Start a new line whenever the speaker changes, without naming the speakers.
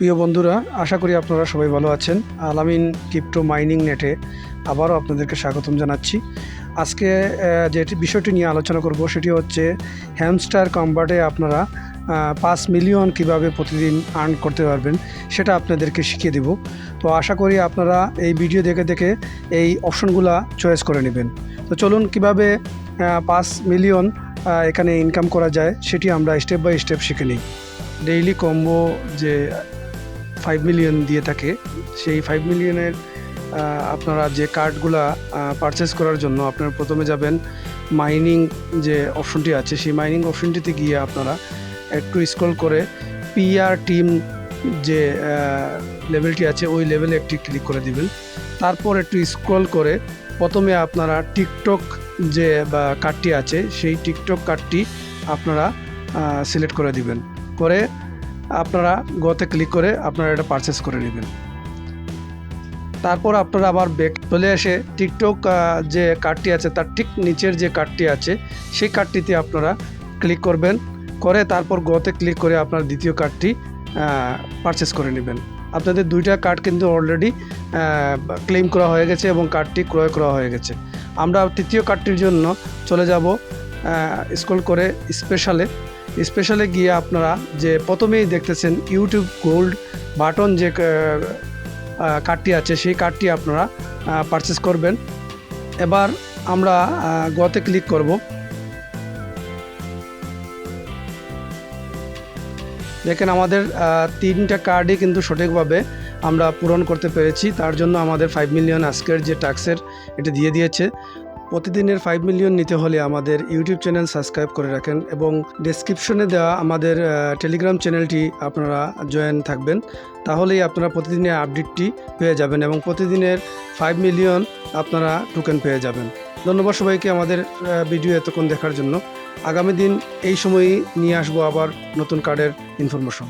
প্রিয় বন্ধুরা, আশা করি আপনারা সবাই ভালো আছেন। আলামিন ক্রিপ্টো মাইনিং নেটে আবারও আপনাদেরকে স্বাগতম জানাচ্ছি। আজকে যে বিষয়টি নিয়ে আলোচনা করব সেটি হচ্ছে হ্যামস্টার কম্বার্টে আপনারা পাঁচ মিলিয়ন কীভাবে প্রতিদিন আর্ন করতে পারবেন সেটা আপনাদেরকে শিখিয়ে দেব। তো আশা করি আপনারা এই ভিডিও দেখে দেখে এই অপশনগুলা চয়েস করে নেবেন। তো চলুন কীভাবে পাঁচ মিলিয়ন এখানে ইনকাম করা যায় সেটি আমরা স্টেপ বাই স্টেপ শিখে নিই। ডেইলি কম্বো যে ফাইভ মিলিয়ন দিয়ে থাকে। সেই ফাইভ মিলিয়নের আপনারা যে কার্ডগুলা পারচেস করার জন্য আপনারা প্রথমে যাবেন মাইনিং যে অপশনটি আছে, সেই মাইনিং অপশনটিতে গিয়ে আপনারা একটু স্ক্রল করে পিআর টিম যে লেভেলটি আছে, ওই লেভেলে একটি ক্লিক করে দিবেন। তারপর একটু স্ক্রল করে প্রথমে আপনারা টিকটক যে কার্ডটি আছে, সেই টিকটক কার্ডটি আপনারা সিলেক্ট করে দিবেন। করে আপনারা গোতে ক্লিক করে আপনারা এটা পারচেস করে নেবেন। তারপর আপনারা আবার ব্যাক চলে এসে টিকটক যে কার্ডটি আছে, তার ঠিক নিচের যে কার্ডটি আছে, সেই কার্ডটিতে আপনারা ক্লিক করবেন। করে তারপর গোতে ক্লিক করে আপনার দ্বিতীয় কার্ডটি পারচেস করে নেবেন। আপনাদের দুইটা কার্ড কিন্তু অলরেডি ক্লেম করা হয়ে গেছে এবং কার্ডটি ক্রয় করা হয়ে গেছে। আমরা তৃতীয় কার্ডটির জন্য চলে যাব স্ক্রল করে স্পেশালে স্পেশালে গিয়ে আপনারা যে প্রথমেই দেখতেছেন ইউটিউব গোল্ড বাটন যে কার্ডটি আছে, সেই কার্ডটি আপনারা পারচেস করবেন। এবার আমরা গতে ক্লিক করব। দেখেন আমাদের তিনটা কার্ডই কিন্তু সঠিকভাবে আমরা পূরণ করতে পেরেছি। তার জন্য আমাদের ফাইভ মিলিয়ন আজকের যে ট্যাক্সের এটা দিয়ে দিয়েছে। প্রতিদিনের ফাইভ মিলিয়ন নিতে হলে আমাদের ইউটিউব চ্যানেল সাবস্ক্রাইব করে রাখেন এবং ডেসক্রিপশনে দেওয়া আমাদের টেলিগ্রাম চ্যানেলটি আপনারা জয়েন থাকবেন। তাহলেই আপনারা প্রতিদিনের আপডেটটি পেয়ে যাবেন এবং প্রতিদিনের ফাইভ মিলিয়ন আপনারা টোকেন পেয়ে যাবেন। ধন্যবাদ সবাইকে আমাদের ভিডিও এতক্ষণ দেখার জন্য। আগামী দিন এই সময়ই নিয়ে আসব আবার নতুন কার্ডের ইনফরমেশন